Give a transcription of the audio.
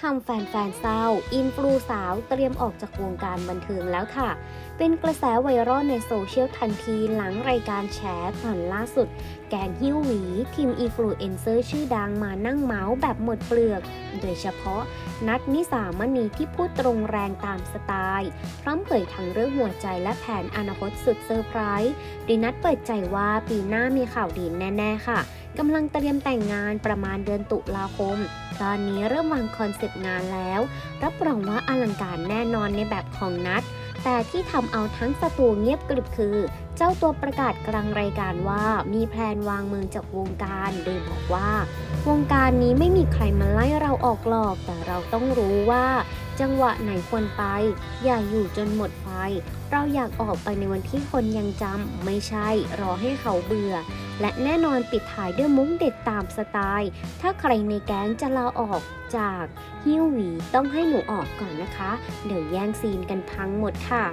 ทำแฟนๆเศร้า อินฟลูสาวเตรียมออกจากวงการบันเทิงแล้วค่ะ เป็นกระแสไวรัลในโซเชียลทันทีหลังรายการแฉตอนล่าสุด แกงหิ้วหวี ทีมอินฟลูเอนเซอร์ชื่อดังมานั่งเมาส์แบบหมดเปลือก โดยเฉพาะนัดนิสามณีที่พูดตรงแรงตามสไตล์พร้อมเผยทั้งเรื่องหัวใจและแผนอนาคตสุดเซอร์ไพรส์โดยนัดเปิดใจว่าปีหน้ามีข่าวดีแน่ ๆ ค่ะ กำลังเตรียมแต่งงานประมาณเดือนตุลาคม ตอนนี้เริ่มวางคอนเซปต์งานแล้ว รับรองว่าอลังการแน่นอนในแบบของนัด แต่ที่ทำเอาทั้งสตูเงียบกริบคือ เจ้าตัวประกาศกลางรายการว่ามีแพลนวางมือจากวงการโดยบอกว่า วงการนี้ไม่มีใครมาไล่เราออกหรอก แต่เราต้องรู้ว่า จังหวะไหนควรไป อย่าอยู่จนหมดไฟ เราอยากออกไปในวันที่คนยังจำไม่ใช่ รอให้เขาเบื่อ และแน่นอนปิดท้ายด้วยมุ้งเด็ดตามสไตล์ ถ้าใครในแก๊งจะลาออกจากฮิวหวีต้องให้หนูออกก่อนนะคะ เดี๋ยวแย่งซีนกันพังหมดค่ะ